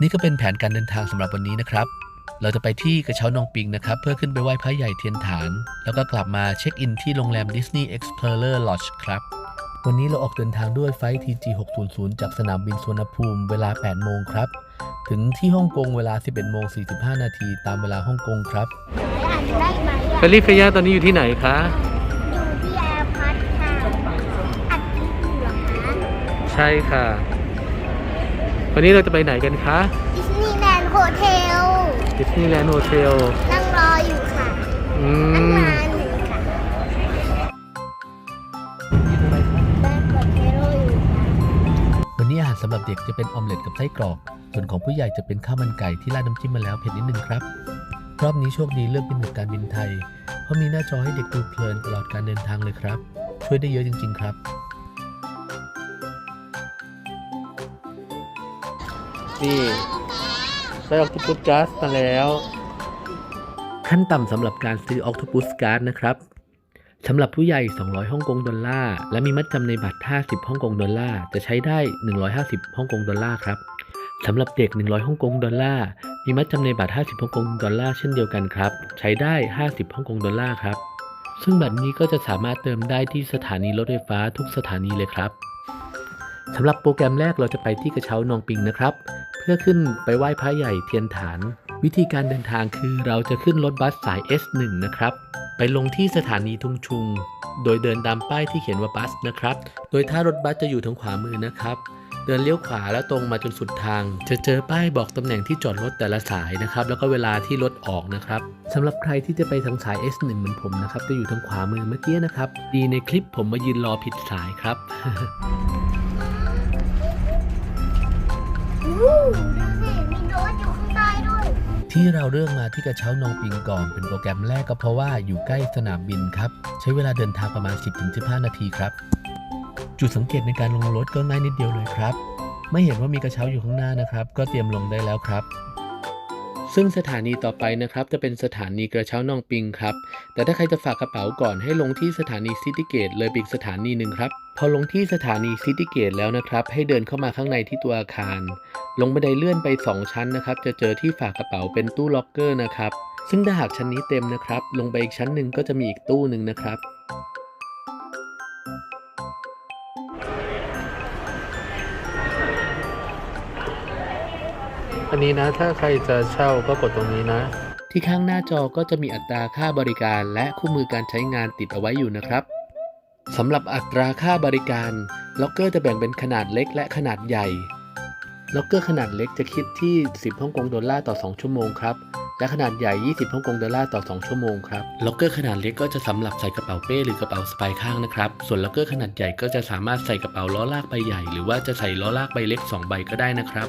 นี่ก็เป็นแผนการเดินทางสำหรับวันนี้นะครับ เราจะไปที่กระเช้านองปิงนะครับ เพื่อขึ้นไปไหว้พระใหญ่เทียนฐาน แล้วก็กลับมาเช็คอินที่โรงแรม Disney Explorer Lodge ครับ วันนี้เราออกเดินทางด้วยไฟล์ TG 600 จากสนามบินสุวรรณภูมิเวลา 8 โมงครับ ถึงที่ฮ่องกงเวลา 11โมง45 นาทีตามเวลาฮ่องกงครับอ่านได้ไหมเฟอะลลี่เฟย่าตอนนี้อยู่ที่ไหนคะอยู่ที่แอร์พัทค่ะอัดคลิปอยู่เหรอคะใช่ค่ะ วันนี้เราจะไปไหนกันคะดิสนีย์แลนด์โฮเทลดิสนีย์แลนด์โฮเทลนั่งรออยู่ค่ะอืนั่งมนานหนึ่งค่ะนั่งกดเทโลอยู่ค่ะวันนี้อาหารสำหรับเด็กจะเป็นออมเล็ตกับไส้กรอก ส่วนของผู้ใหญ่จะเป็นข้าวมันไก่ที่ราดน้ำจิ้มมาแล้วเผ็ดนิดนึงครับ รอบนี้โชคดีเลือกบินกับการบินไทย เพราะมีหน้าจอให้เด็กดูเพลินตลอดการเดินทางเลยครับ ช่วยได้เยอะจริง ๆ ครับ นี่ ได้ออกตุปุสการ์ดมาแล้ว ขั้นต่ำสำหรับการซื้อออกตุปุสการ์ดนะครับสำหรับผู้ใหญ่ 200 ฮ่องกงดอลลาร์ และมีมัดจำในบัตร 50 ฮ่องกงดอลลาร์ จะใช้ได้ 150 ฮ่องกงดอลลาร์ครับ สำหรับเด็ก 100 ฮ่องกงดอลลาร์ มีมัดจำในบัตร 50 ฮ่องกงดอลลาร์เช่นเดียวกันครับ ใช้ได้ 50 ฮ่องกงดอลลาร์ครับ ซึ่งบัตรนี้ก็จะสามารถเติมได้ที่สถานีรถไฟฟ้าทุกสถานีเลยครับ สำหรับโปรแกรมแรกเราจะไปที่กระเช้านองปิงนะครับ เพื่อขึ้นไปไหว้พระใหญ่เทียนฐาน วิธีการเดินทางคือเราจะขึ้นรถบัสสาย S1 นะครับ ไปลงที่สถานีทุงชุง โดยเดินตามป้ายที่เขียนว่าบัสนะครับ โดยถ้ารถบัสจะอยู่ทางขวามือนะครับ เดินเลี้ยวขวาแล้วตรงมาจนสุดทาง จะเจอป้ายบอกตำแหน่งที่จอดรถแต่ละสายนะครับ แล้วก็เวลาที่รถออกนะครับสำหรับใครที่จะไปทางสาย S1 เหมือนผมนะครับ จะอยู่ทางขวามือเมื่อกี้นะครับ ดีในคลิปผมมายืนรอผิดสายครับ ดูสิมีโน้ตอยู่ข้างใต้ด้วย ที่เราเลือกมาที่กระเช้านองปิงก่อนเป็นโปรแกรมแรกก็เพราะว่าอยู่ใกล้สนามบินครับ ใช้เวลาเดินทางประมาณ 10-15 นาทีครับ จุดสังเกตในการลงรถก็ง่ายนิดเดียวเลยครับ ไม่เห็นว่ามีกระเช้าอยู่ข้างหน้านะครับ ก็เตรียมลงได้แล้วครับ ซึ่งสถานีต่อไปนะครับ จะเป็นสถานีกระเช้านองปิงครับ แต่ถ้าใครจะฝากกระเป๋าก่อนให้ลงที่สถานีซิตี้เกตเลยปอีกสถานีหนึ่งครับพอลงที่สถานีซิตี้เกตแล้วนะครับ ให้เดินเข้ามาข้างในที่ตัวอาคาร ลงบันไดเลื่อนไป 2 ชั้นนะครับ จะเจอที่ฝากกระเป๋าเป็นตู้ล็อกเกอร์นะครับ ซึ่งถ้าหากชั้นนี้เต็มนะครับ ลงไปอีกชั้นหนึ่งก็จะมีอีกตู้หนึ่งนะครับ อันนี้นะ ถ้าใครจะเช่าก็กดตรงนี้นะ ที่ข้างหน้าจอก็จะมีอัตราค่าบริการ และคู่มือการใช้งานติดเอาไว้อยู่นะครับสำหรับอัตราค่าบริการ ล็อกเกอร์จะแบ่งเป็นขนาดเล็กและขนาดใหญ่ ล็อกเกอร์ขนาดเล็กจะคิดที่ 10ฮ่องกงดอลลาร์ต่อ 2 ชั่วโมงครับ และขนาดใหญ่ 20ฮ่องกงดอลลาร์ต่อ 2 ชั่วโมงครับ ล็อกเกอร์ขนาดเล็กก็จะสำหรับใส่กระเป๋าเป้หรือกระเป๋าสะพายข้างนะครับ ส่วนล็อกเกอร์ขนาดใหญ่ก็จะสามารถใส่กระเป๋าล้อลากใบใหญ่ หรือว่าจะใส่ล้อลากใบเล็ก 2 ใบก็ได้นะครับ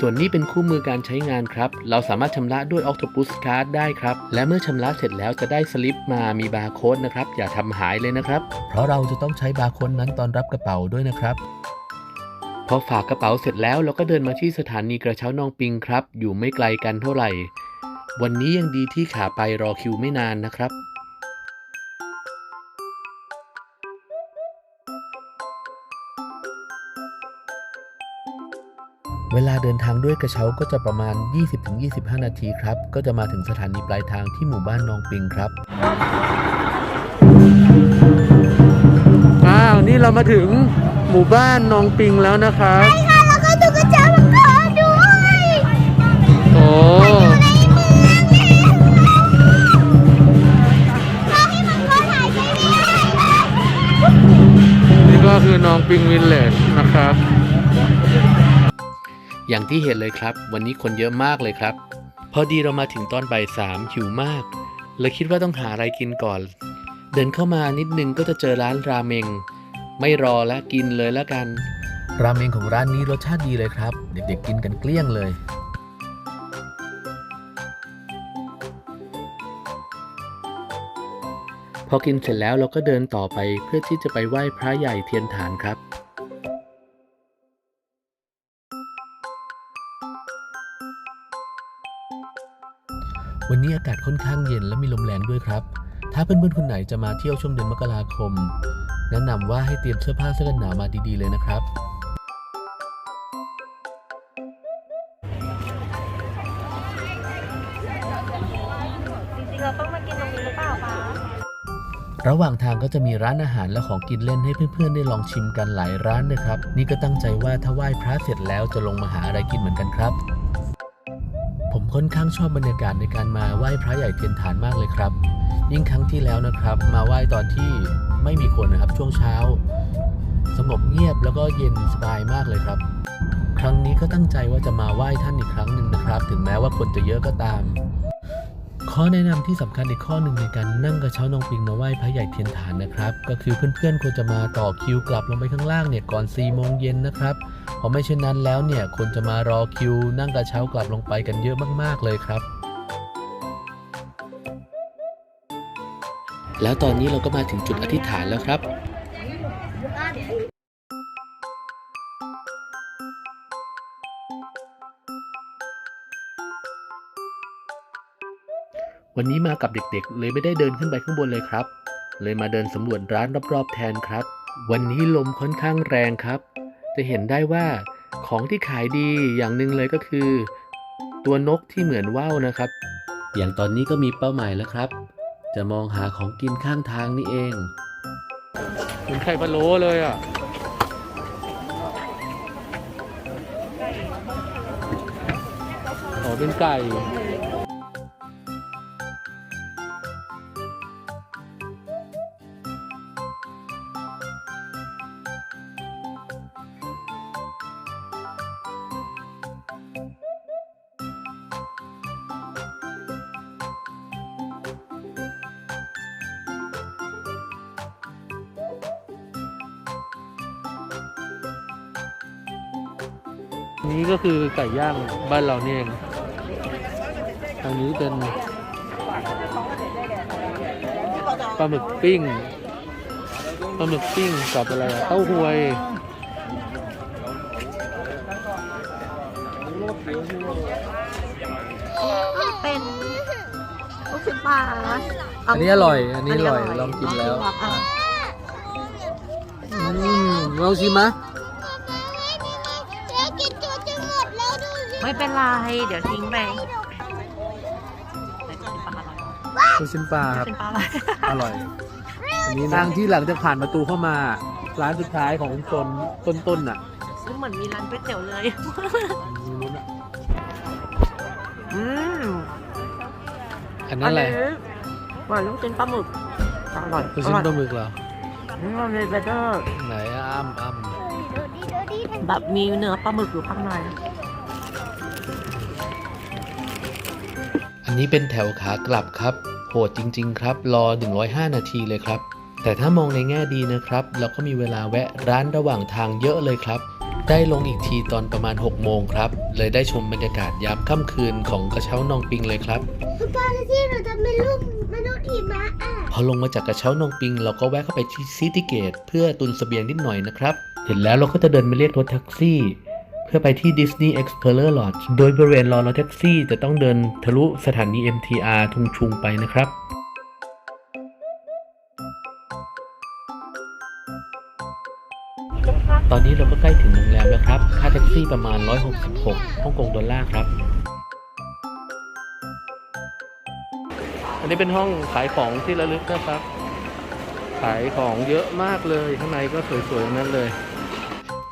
ส่วนนี้เป็นคู่มือการใช้งานครับ เราสามารถชำระด้วย Octopus Card ได้ครับ และเมื่อชำระเสร็จแล้วจะได้สลิปมามีบาร์โค้ดนะครับ อย่าทำหายเลยนะครับ เพราะเราจะต้องใช้บาร์โค้ดนั้นตอนรับกระเป๋าด้วยนะครับพอฝากกระเป๋าเสร็จแล้วเราก็เดินมาที่สถานีกระเช้านองปิงครับ อยู่ไม่ไกลกันเท่าไหร่ วันนี้ยังดีที่ขาไปรอคิวไม่นานนะครับ เวลาเดินทางด้วยกระเช้าก็จะประมาณ 20-25 นาทีครับ ก็จะมาถึงสถานีปลายทางที่หมู่บ้านนองปิงครับ อ้าว นี่เรามาถึงหมู่บ้านนองปิงแล้วนะครับค่ะแล้วก็ดูกระเช้ามังกรด้วยโอ้ในเมืองเนี่ยเราให้มังกรหายใจไม่ได้เลยนี่ก็คือน้องปิงวิลเลจนะครับ อย่างที่เห็นเลยครับ วันนี้คนเยอะมากเลยครับ พอดีเรามาถึงตอนบ่ายสามหิวมากเลยคิดว่าต้องหาอะไรกินก่อน เดินเข้ามานิดนึงก็จะเจอร้านราเมง ไม่รอแล้วกินเลยแล้วกัน ราเมงของร้านนี้รสชาติดีเลยครับ เด็กๆกินกันเกลี้ยงเลย พอกินเสร็จแล้วเราก็เดินต่อไปเพื่อที่จะไปไหว้พระใหญ่เทียนฐานครับ วันนี้อากาศค่อนข้างเย็นและมีลมแรงด้วยครับ ถ้าเพื่อนๆคนไหนจะมาเที่ยวช่วงเดือนมกราคม แนะนำว่าให้เตรียมเสื้อผ้าเสื้อกันหนาวมาดีๆเลยนะครับระหว่างทางก็จะมีร้านอาหารและของกินเล่นให้เพื่อนๆ ได้ลองชิมกันหลายร้านนะครับ นี่ก็ตั้งใจว่าถ้าไหว้พระเสร็จแล้วจะลงมาหาอะไรกินเหมือนกันครับ ค่อนข้างชอบบรรยากาศในการมาไหว้พระใหญ่เทียนฐานมากเลยครับ ยิ่งครั้งที่แล้วนะครับ มาไหว้ตอนที่ไม่มีคนนะครับช่วงเช้า สงบเงียบแล้วก็เย็นสบายมากเลยครับ ครั้งนี้ก็ตั้งใจว่าจะมาไหว้ท่านอีกครั้งหนึ่งนะครับ ถึงแม้ว่าคนจะเยอะก็ตาม ข้อแนะนำที่สำคัญอีกข้อหนึ่งในการนั่งกระเช้านองปิงมาไหว้พระใหญ่เทียนฐานนะครับ ก็คือเพื่อนๆควรจะมาต่อคิวกลับลงไปข้างล่างเนี่ยก่อน4โมงเย็นนะครับ เพราะไม่เช่นนั้นแล้วเนี่ยคนจะมารอคิว นั่งกระเช้ากลับลงไปกันเยอะมากๆเลยครับ แล้วตอนนี้เราก็มาถึงจุดอธิษฐานแล้วครับวันนี้มากับเด็กๆ เลยไม่ได้เดินขึ้นไปข้างบนเลยครับ เลยมาเดินสำรวจร้านรอบๆแทนครับ วันนี้ลมค่อนข้างแรงครับ จะเห็นได้ว่าของที่ขายดีอย่างหนึ่งเลยก็คือ ตัวนกที่เหมือนว่าวนะครับ อย่างตอนนี้ก็มีเป้าหมายแล้วครับ จะมองหาของกินข้างทางนี่เองเหมือนไข่พะโล้เลยอะอ๋อเป็นไก่ นี้ก็คือไก่ย่างบ้านเรานี่เองทางนี้เป็นปลาหมึกปิ้งปลาหมึกปิ้งกับอะไรอะเต้าหวยเป็นลูกชิ้นปลาอันนี้อร่อย อันนี้อร่อยลองกินแล้วอะอืมลองชิมมะเไม่เป็นไร เดี๋ยวทิ้งไปลูกชิ้นปลาครับ เป็นปลาอะไรอร่อย อันนี้ทางที่หลังจากผ่านประตูเข้ามา ร้านสุดท้ายของโซนต้นๆน่ะซึ่งเหมือนมีร้านก๋วยเตี๋ยวเลยนู้นน่ะอืมอันนั้นอะไรหวานลูกชิ้นปลาหมึก อร่อยลูกชิ้นปลาหมึกเหรอนี่มันเลยเบเตอร์ไหนอะอ้ำอ้ำดูดิดูดิดูดิแบบมีเนื้อปลาหมึกอยู่ข้างใน นนี้เป็นแถวขากลับครับ โหดจริง ๆ ครับ รอ 105 นาทีเลยครับ แต่ถ้ามองในแง่ดีนะครับ เราก็มีเวลาแวะร้านระหว่างทางเยอะเลยครับ ได้ลงอีกทีตอนประมาณ 6 โมงครับ เลยได้ชมบรรยากาศยามค่ำคืนของกระเช้านองปิงเลยครับคุณป้าที่หนูทำเป็นรูปมนุษย์หิมะอะพอลงมาจากกระเช้านองปิง เราก็แวะเข้าไปที่ซิตี้เกต เพื่อตุนเสบียงนิดหน่อยนะครับเสร็จแล้วเราก็จะเดินไปเรียกรถแท็กซี่ เพื่อไปที่ Disney Explorer Lodge โดยบริเวณรอรถแท็กซี่จะต้องเดินทะลุสถานี MTR ทุงชุงไปนะครับตอนนี้เราก็ใกล้ถึงโรงแรมแล้วครับ ค่าแท็กซี่ประมาณ 166ฮ่องกงดอลลาร์ครับ อันนี้เป็นห้องขายของที่ระลึกนะครับ ขายของเยอะมากเลย ข้างในก็สวยๆทั้งนั้นเลย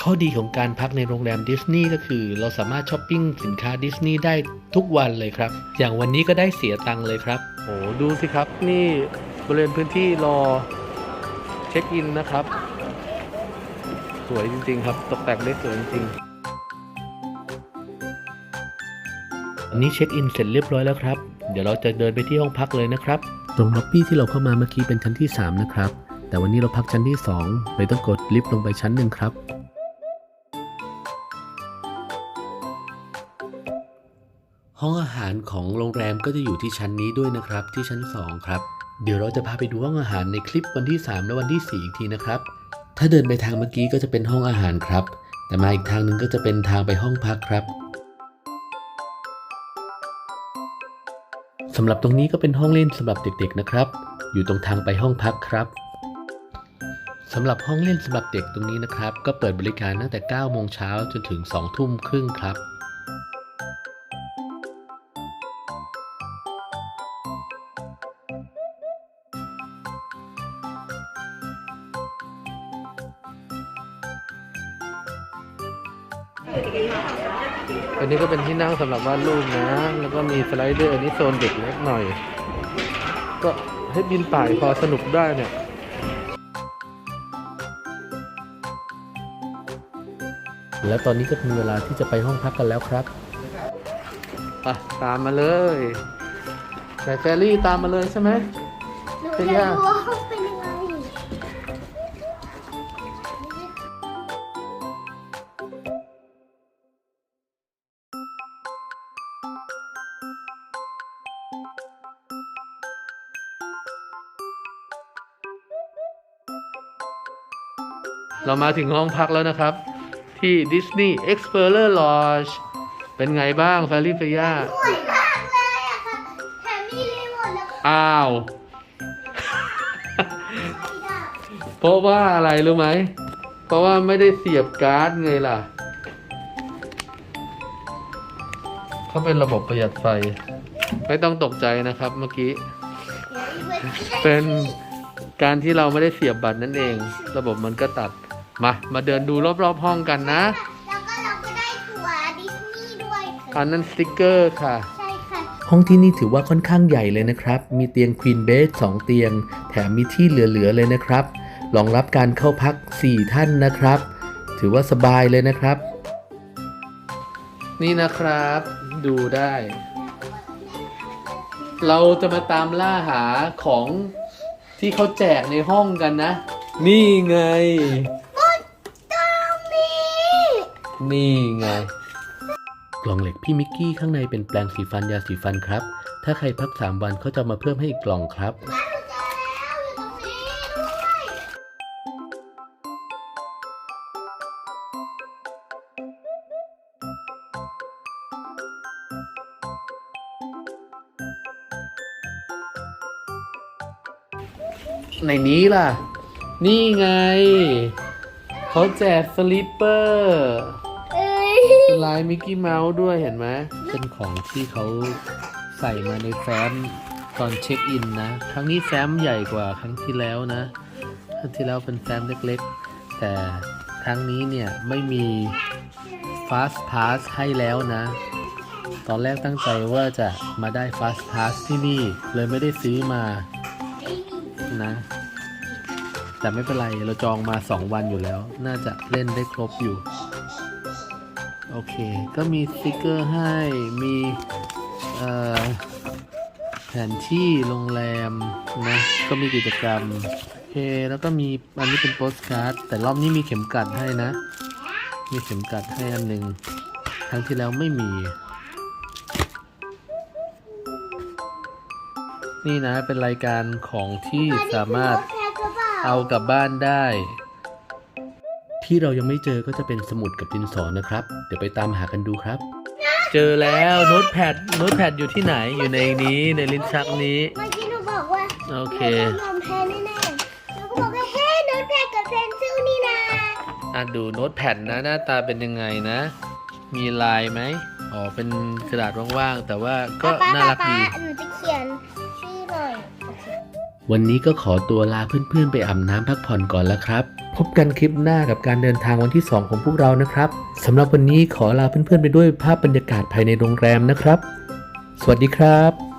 ข้อดีของการพักในโรงแรมดิสนีย์ก็คือ เราสามารถช้อปปิ้งสินค้าดิสนีย์ได้ทุกวันเลยครับ อย่างวันนี้ก็ได้เสียตังค์เลยครับโอ้ดูสิครับนี่บริเวณพื้นที่รอเช็คอินนะครับ สวยจริง ๆ ครับ ตกแต่งได้สวยจริงๆอันนี้เช็คอินเสร็จเรียบร้อยแล้วครับ เดี๋ยวเราจะเดินไปที่ห้องพักเลยนะครับ ตรงล็อบบี้ที่เราเข้ามาเมื่อกี้เป็นชั้นที่ 3 นะครับ แต่วันนี้เราพักชั้นที่ 2 เลยต้องกดลิฟต์ลงไปชั้นหนึ่งครับ ห้องอาหารของโรงแรมก็จะอยู่ที่ชั้นนี้ด้วยนะครับ ที่ชั้น 2 ครับ เดี๋ยวเราจะพาไปดูห้องอาหารในคลิปวันที่ 3 และวันที่ 4 อีกทีนะครับ ถ้าเดินไปทางเมื่อกี้ก็จะเป็นห้องอาหารครับ แต่มาอีกทางหนึ่งก็จะเป็นทางไปห้องพักครับสำหรับตรงนี้ก็เป็นห้องเล่นสำหรับเด็กๆนะครับ อยู่ตรงทางไปห้องพักครับสำหรับห้องเล่นสำหรับเด็กตรงนี้นะครับ ก็เปิดบริการตั้งแต่ 9 โมงเช้าจนถึง 2 ทุ่มครึ่งครับ นั่งสำหรับวาดรูปนะ แล้วก็มีสไลเดอร์อันนี้โซนเด็กเล็กหน่อย ก็ให้บินป่ายพอสนุกได้เนี่ยแล้วตอนนี้ก็ถึงเวลาที่จะไปห้องพักกันแล้วครับไปตามมาเลยแฟรี่ตามมาเลยใช่ไหมเป็นจะไงดูว่าห้องเป็นยัง เรามาถึงห้องพักแล้วนะครับ ที่ Disney Explorer Lodge เป็นไงบ้างแฟรี่เฟย่าสวยมากเลยอะค่ะแถมมีรีโมทแล้วก็อ้าว ไม่ได้เพราะว่าอะไรรู้ไหม เพราะว่าไม่ได้เสียบการ์ดไงล่ะ เขาเป็นระบบประหยัดไฟ ไม่ต้องตกใจนะครับเมื่อกี้ เดี๋ยวอีกวันที่เป็นการที่เราไม่ได้เสียบบัตรนั่นเอง ระบบมันก็ตัด มา มาเดินดูรอบๆห้องกันนะ แล้วก็เราก็ได้ตั๋วดิสนีย์ด้วยค่ะอันนั้นสติกเกอร์ค่ะ ใช่ค่ะ ห้องที่นี่ถือว่าค่อนข้างใหญ่เลยนะครับ มีเตียงควีนเบส2เตียง แถมมีที่เหลือๆเลยนะครับรองรับการเข้าพัก 4 ท่านนะครับ ถือว่าสบายเลยนะครับ นี่นะครับ ดูได้ เราจะมาตามล่าหาของที่เขาแจกในห้องกันนะ นี่ไงตรงนี้ นี่ไง กล่องเหล็กพี่มิกกี้ข้างในเป็นแปรงสีฟันยาสีฟันครับ ถ้าใครพัก 3 วันเขาจะมาเพิ่มให้อีกกล่องครับหนูเจอแล้วอยู่ตรงนี้ด้วยในนี้ล่ะ นี่ไง เขาแจกสลิปเปอร์ เป็นลายมิกกี้เมาส์ด้วยเห็นไหมเป็นของที่เขาใส่มาในแฟ้มตอนเช็คอินนะ ครั้งนี้แฟ้มใหญ่กว่าครั้งที่แล้วนะครั้งที่แล้วเป็นแฟ้มเล็กๆ แต่ครั้งนี้เนี่ยไม่มี Fast Pass ให้แล้วนะ ตอนแรกตั้งใจว่าจะมาได้ Fast Pass ที่นี่ เลยไม่ได้ซื้อมานะ แต่ไม่เป็นไร เราจองมา 2 วันอยู่แล้ว น่าจะเล่นได้ครบอยู่ โอเค ก็มีสติกเกอร์ให้ มีแผนที่โรงแรมนะ ก็มีกิจกรรมโอเค แล้วก็มีอันนี้เป็นโปสการ์ด แต่รอบนี้มีเข็มกัดให้นะ มีเข็มกัดให้อันหนึ่งครั้งที่แล้วไม่มี นี่นะเป็นรายการของที่สามารถเอากลับบ้านได้ ที่เรายังไม่เจอก็จะเป็นสมุดกับดินสอนะครับ เดี๋ยวไปตามหากันดูครับ เจอแล้วโน้ตแพดโน้ตแพดอยู่ที่ไหนอยู่ในนี้ในลิ้นชักนี้ เมื่อกี้หนูบอกว่าโอเค หนูโดนแพ้แน่ๆหนูก็บอกว่าเฮ้ยโดนแพ้กับเพนซิลนี่นะอะดูโน้ตแพดนะหน้าตาเป็นยังไงนะ มีลายไหมอ๋อเป็นกระดาษว่างๆแต่ว่าก็ป๊าน่าป๊ารักป๊าดี หนูจะเขียน วันนี้ก็ขอตัวลาเพื่อนๆ ไปอาบน้ำพักผ่อนก่อนแล้วครับ พบกันคลิปหน้ากับการเดินทางวันที่ 2 ของพวกเรานะครับสำหรับวันนี้ขอลาเพื่อนๆ ไปด้วยภาพบรรยากาศภายในโรงแรมนะครับ สวัสดีครับ